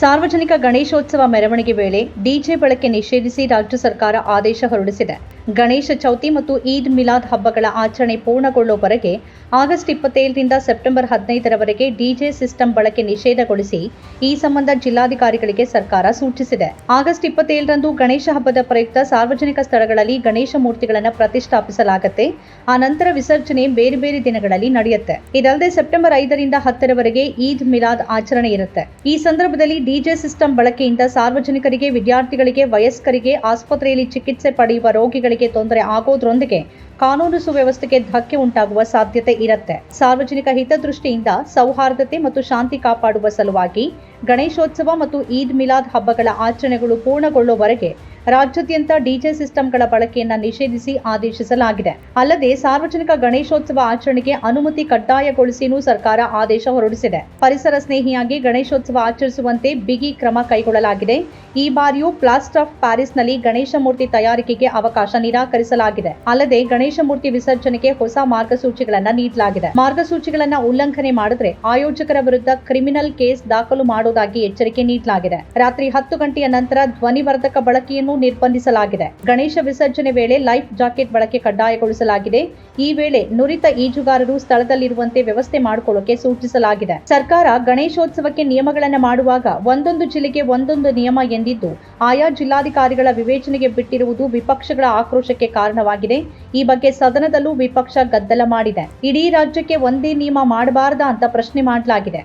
ಸಾರ್ವಜನಿಕ ಗಣೇಶೋತ್ಸವ ಮೆರವಣಿಗೆ ವೇಳೆ ಡಿಜೆ ಬಳಕೆ ನಿಷೇಧಿಸಿ ರಾಜ್ಯ ಸರ್ಕಾರ ಆದೇಶ ಹೊರಡಿಸಿದೆ. ಗಣೇಶ ಚೌತಿ ಮತ್ತು ಈದ್ ಮಿಲಾದ್ ಹಬ್ಬಗಳ ಆಚರಣೆ ಪೂರ್ಣಗೊಳ್ಳುವವರೆಗೆ ಆಗಸ್ಟ್ ಇಪ್ಪತ್ತೇಳರಿಂದ ಸೆಪ್ಟೆಂಬರ್ ಹದಿನೈದರವರೆಗೆ ಡಿಜೆ ಸಿಸ್ಟಂ ಬಳಕೆ ನಿಷೇಧಗೊಳಿಸಿ ಈ ಸಂಬಂಧ ಜಿಲ್ಲಾಧಿಕಾರಿಗಳಿಗೆ ಸರ್ಕಾರ ಸೂಚಿಸಿದೆ. ಆಗಸ್ಟ್ ಇಪ್ಪತ್ತೇಳರಂದು ಗಣೇಶ ಹಬ್ಬದ ಪ್ರಯುಕ್ತ ಸಾರ್ವಜನಿಕ ಸ್ಥಳಗಳಲ್ಲಿ ಗಣೇಶ ಮೂರ್ತಿಗಳನ್ನು ಪ್ರತಿಷ್ಠಾಪಿಸಲಾಗುತ್ತೆ. ಆ ನಂತರ ವಿಸರ್ಜನೆ ಬೇರೆ ಬೇರೆ ದಿನಗಳಲ್ಲಿ ನಡೆಯುತ್ತೆ. ಇದಲ್ಲದೆ ಸೆಪ್ಟೆಂಬರ್ ಐದರಿಂದ ಹತ್ತರವರೆಗೆ ಈದ್ ಮಿಲಾದ್ ಆಚರಣೆ ಇರುತ್ತೆ. ಈ ಸಂದರ್ಭದಲ್ಲಿ ಡಿಜೆ ಸಿಸ್ಟಂ ಬಳಕೆಯಿಂದ ಸಾರ್ವಜನಿಕರಿಗೆ, ವಿದ್ಯಾರ್ಥಿಗಳಿಗೆ, ವಯಸ್ಕರಿಗೆ, ಆಸ್ಪತ್ರೆಯಲ್ಲಿ ಚಿಕಿತ್ಸೆ ಪಡೆಯುವ ರೋಗಿಗಳಿಗೆ ತೊಂದರೆ ಆಗೋದ್ರೊಂದಿಗೆ ಕಾನೂನು ಸುವ್ಯವಸ್ಥೆಗೆ ಧಕ್ಕೆ ಉಂಟಾಗುವ ಸಾಧ್ಯತೆ ಇರುತ್ತೆ. ಸಾರ್ವಜನಿಕ ಹಿತದೃಷ್ಟಿಯಿಂದ ಸೌಹಾರ್ದತೆ ಮತ್ತು ಶಾಂತಿ ಕಾಪಾಡುವ ಸಲುವಾಗಿ ಗಣೇಶೋತ್ಸವ ಮತ್ತು ಈದ್ ಮಿಲಾದ್ ಹಬ್ಬಗಳ ಆಚರಣೆಗಳು ಪೂರ್ಣಗೊಳ್ಳುವವರೆಗೆ ರಾಜ್ಯಾದ್ಯಂತ ಡಿಜೆ ಸಿಸ್ಟಂಗಳ ಬಳಕೆಯನ್ನ ನಿಷೇಧಿಸಿ ಆದೇಶಿಸಲಾಗಿದೆ. ಅಲ್ಲದೆ ಸಾರ್ವಜನಿಕ ಗಣೇಶೋತ್ಸವ ಆಚರಣೆಗೆ ಅನುಮತಿ ಕಡ್ಡಾಯಗೊಳಿಸಿನೂ ಸರ್ಕಾರ ಆದೇಶ ಹೊರಡಿಸಿದೆ. ಪರಿಸರ ಸ್ನೇಹಿಯಾಗಿ ಗಣೇಶೋತ್ಸವ ಆಚರಿಸುವಂತೆ ಬಿಗಿ ಕ್ರಮ ಕೈಗೊಳ್ಳಲಾಗಿದೆ. ಈ ಬಾರಿಯೂ ಪ್ಲಾಸ್ಟರ್ ಆಫ್ ಪ್ಯಾರಿಸ್ನಲ್ಲಿ ಗಣೇಶ ಮೂರ್ತಿ ತಯಾರಿಕೆಗೆ ಅವಕಾಶ ನಿರಾಕರಿಸಲಾಗಿದೆ. ಅಲ್ಲದೆ ಗಣೇಶ ಮೂರ್ತಿ ವಿಸರ್ಜನೆಗೆ ಹೊಸ ಮಾರ್ಗಸೂಚಿಗಳನ್ನು ನೀಡಲಾಗಿದೆ. ಮಾರ್ಗಸೂಚಿಗಳನ್ನು ಉಲ್ಲಂಘನೆ ಮಾಡಿದ್ರೆ ಆಯೋಜಕರ ವಿರುದ್ಧ ಕ್ರಿಮಿನಲ್ ಕೇಸ್ ದಾಖಲು ಮಾಡುವುದಾಗಿ ಎಚ್ಚರಿಕೆ ನೀಡಲಾಗಿದೆ. ರಾತ್ರಿ ಹತ್ತು ಗಂಟೆಯ ನಂತರ ಧ್ವನಿವರ್ಧಕ ಬಳಕೆಯನ್ನು ನಿರ್ಬಂಧಿಸಲಾಗಿದೆ. ಗಣೇಶ ವಿಸರ್ಜನೆ ವೇಳೆ ಲೈಫ್ ಜಾಕೆಟ್ ಬಳಕೆ ಕಡ್ಡಾಯಗೊಳಿಸಲಾಗಿದೆ. ಈ ವೇಳೆ ನುರಿತ ಈಜುಗಾರರು ಸ್ಥಳದಲ್ಲಿರುವಂತೆ ವ್ಯವಸ್ಥೆ ಮಾಡಿಕೊಳ್ಳೋಕೆ ಸೂಚಿಸಲಾಗಿದೆ. ಸರ್ಕಾರ ಗಣೇಶೋತ್ಸವಕ್ಕೆ ನಿಯಮಗಳನ್ನು ಮಾಡುವಾಗ ಒಂದೊಂದು ಜಿಲ್ಲೆಗೆ ಒಂದೊಂದು ನಿಯಮ ಎಂದಿದ್ದು, ಆಯಾ ಜಿಲ್ಲಾಧಿಕಾರಿಗಳ ವಿವೇಚನೆಗೆ ಬಿಟ್ಟಿರುವುದು ವಿಪಕ್ಷಗಳ ಆಕ್ರೋಶಕ್ಕೆ ಕಾರಣವಾಗಿದೆ. ಈ ಬಗ್ಗೆ ಸದನದಲ್ಲೂ ವಿಪಕ್ಷ ಗದ್ದಲ ಮಾಡಿದೆ. ಇಡೀ ರಾಜ್ಯಕ್ಕೆ ಒಂದೇ ನಿಯಮ ಮಾಡಬಾರದಾ ಅಂತ ಪ್ರಶ್ನೆ ಮಾಡಲಾಗಿದೆ.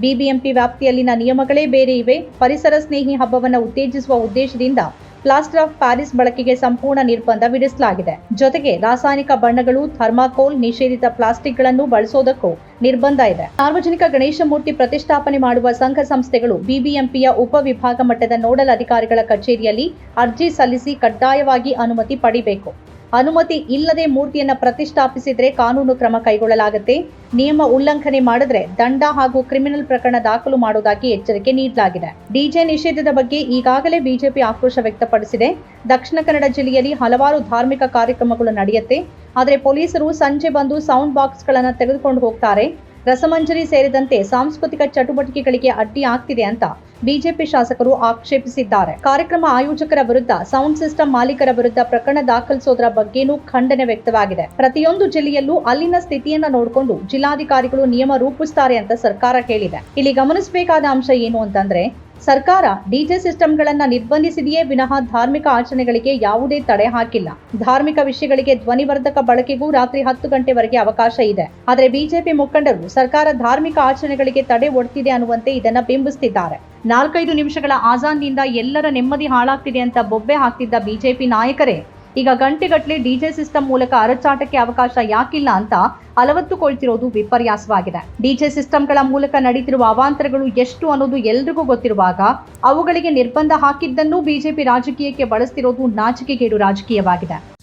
ಬಿಬಿಎಂಪಿ ವ್ಯಾಪ್ತಿಯಲ್ಲಿನ ನಿಯಮಗಳೇ ಬೇರೆ ಇವೆ. ಪರಿಸರ ಸ್ನೇಹಿ ಹಬ್ಬವನ್ನು ಉತ್ತೇಜಿಸುವ ಉದ್ದೇಶದಿಂದ ಪ್ಲಾಸ್ಟರ್ ಆಫ್ ಪ್ಯಾರಿಸ್ ಬಳಕೆಗೆ ಸಂಪೂರ್ಣ ನಿರ್ಬಂಧ ವಿಧಿಸಲಾಗಿದೆ. ಜೊತೆಗೆ ರಾಸಾಯನಿಕ ಬಣ್ಣಗಳು, ಥರ್ಮಾಕೋಲ್ ನಿಷೇಧಿತ ಪ್ಲಾಸ್ಟಿಕ್ಗಳನ್ನು ಬಳಸೋದಕ್ಕೂ ನಿರ್ಬಂಧ ಇದೆ. ಸಾರ್ವಜನಿಕ ಗಣೇಶ ಮೂರ್ತಿ ಪ್ರತಿಷ್ಠಾಪನೆ ಮಾಡುವ ಸಂಘ ಸಂಸ್ಥೆಗಳು ಬಿಬಿಎಂಪಿಯ ಉಪವಿಭಾಗ ಮಟ್ಟದ ನೋಡಲ್ ಅಧಿಕಾರಿಗಳ ಕಚೇರಿಯಲ್ಲಿ ಅರ್ಜಿ ಸಲ್ಲಿಸಿ ಕಡ್ಡಾಯವಾಗಿ ಅನುಮತಿ ಪಡಿಬೇಕು. ಅನುಮತಿ ಇಲ್ಲದೆ ಮೂರ್ತಿಯನ್ನ ಪ್ರತಿಷ್ಠಾಪಿಸಿದ್ರೆ ಕಾನೂನು ಕ್ರಮ ಕೈಗೊಳ್ಳಲಾಗುತ್ತೆ. ನಿಯಮ ಉಲ್ಲಂಘನೆ ಮಾಡಿದ್ರೆ ದಂಡ ಹಾಗೂ ಕ್ರಿಮಿನಲ್ ಪ್ರಕರಣ ದಾಖಲು ಮಾಡುವುದಾಗಿ ಎಚ್ಚರಿಕೆ ನೀಡಲಾಗಿದೆ. ಡಿಜೆ ನಿಷೇಧದ ಬಗ್ಗೆ ಈಗಾಗಲೇ ಬಿಜೆಪಿ ಆಕ್ರೋಶ ವ್ಯಕ್ತಪಡಿಸಿದೆ. ದಕ್ಷಿಣ ಕನ್ನಡ ಜಿಲ್ಲೆಯಲ್ಲಿ ಹಲವಾರು ಧಾರ್ಮಿಕ ಕಾರ್ಯಕ್ರಮಗಳು ನಡೆಯುತ್ತೆ. ಆದರೆ ಪೊಲೀಸರು ಸಂಜೆ ಬಂದು ಸೌಂಡ್ ಬಾಕ್ಸ್ಗಳನ್ನು ತೆಗೆದುಕೊಂಡು ಹೋಗ್ತಾರೆ. ರಸಮಂಜರಿ ಸೇರಿದಂತೆ ಸಾಂಸ್ಕೃತಿಕ ಚಟುವಟಿಕೆಗಳಿಗೆ ಅಡ್ಡಿ ಆಗ್ತಿದೆ ಅಂತ ಬಿಜೆಪಿ ಶಾಸಕರು ಆಕ್ಷೇಪಿಸಿದ್ದಾರೆ. ಕಾರ್ಯಕ್ರಮ ಆಯೋಜಕರ ವಿರುದ್ಧ, ಸೌಂಡ್ ಸಿಸ್ಟಮ್ ಮಾಲೀಕರ ವಿರುದ್ಧ ಪ್ರಕರಣ ದಾಖಲಿಸೋದರ ಬಗ್ಗೆನೂ ಖಂಡನೆ ವ್ಯಕ್ತವಾಗಿದೆ. ಪ್ರತಿಯೊಂದು ಜಿಲ್ಲೆಯಲ್ಲೂ ಅಲ್ಲಿನ ಸ್ಥಿತಿಯನ್ನ ನೋಡಿಕೊಂಡು ಜಿಲ್ಲಾಧಿಕಾರಿಗಳು ನಿಯಮ ರೂಪಿಸ್ತಾರೆ ಅಂತ ಸರ್ಕಾರ ಹೇಳಿದೆ. ಇಲ್ಲಿ ಗಮನಿಸಬೇಕಾದ ಅಂಶ ಏನು ಅಂತಂದ್ರೆ ಸರ್ಕಾರ ಡಿಜೆ ಸಿಸ್ಟಂಗಳನ್ನ ನಿರ್ಬಂಧಿಸಿದೆಯೇ ವಿನಃ ಧಾರ್ಮಿಕ ಆಚರಣೆಗಳಿಗೆ ಯಾವುದೇ ತಡೆ ಹಾಕಿಲ್ಲ. ಧಾರ್ಮಿಕ ವಿಷಯಗಳಿಗೆ ಧ್ವನಿವರ್ಧಕ ಬಳಕೆಗೂ ರಾತ್ರಿ ಹತ್ತು ಗಂಟೆವರೆಗೆ ಅವಕಾಶ ಇದೆ. ಆದರೆ ಬಿಜೆಪಿ ಮುಖಂಡರು ಸರ್ಕಾರ ಧಾರ್ಮಿಕ ಆಚರಣೆಗಳಿಗೆ ತಡೆ ಒಡ್ತಿದೆ ಅನ್ನುವಂತೆ ಇದನ್ನ ಬಿಂಬಿಸುತ್ತಿದ್ದಾರೆ ನಾಲ್ಕೈದು ನಿಮಿಷಗಳ ಆಜಾನ್ನಿಂದ ಎಲ್ಲರ ನೆಮ್ಮದಿ ಹಾಳಾಗ್ತಿದೆ ಅಂತ ಬೊಬ್ಬೆ ಹಾಕ್ತಿದ್ದ ಬಿಜೆಪಿ ನಾಯಕರೇ ಈಗ ಗಂಟೆಗಟ್ಟಲೆ ಡಿಜೆ ಸಿಸ್ಟಮ್ ಮೂಲಕ ಅರಚಾಟಕ್ಕೆ ಅವಕಾಶ ಯಾಕಿಲ್ಲ ಅಂತ ಅಲವತ್ತುಕೊಳ್ತಿರೋದು ವಿಪರ್ಯಾಸವಾಗಿದೆ. ಡಿಜೆ ಸಿಸ್ಟಮ್ಗಳ ಮೂಲಕ ನಡೀತಿರುವ ಅವಾಂತರಗಳು ಎಷ್ಟು ಅನ್ನೋದು ಎಲ್ರಿಗೂ ಗೊತ್ತಿರುವಾಗ ಅವುಗಳಿಗೆ ನಿರ್ಬಂಧ ಹಾಕಿದ್ದನ್ನೂ ಬಿಜೆಪಿ ರಾಜಕೀಯಕ್ಕೆ ಬಳಸ್ತಿರೋದು ನಾಚಿಕೆಗೇಡು ರಾಜಕೀಯವಾಗಿದೆ.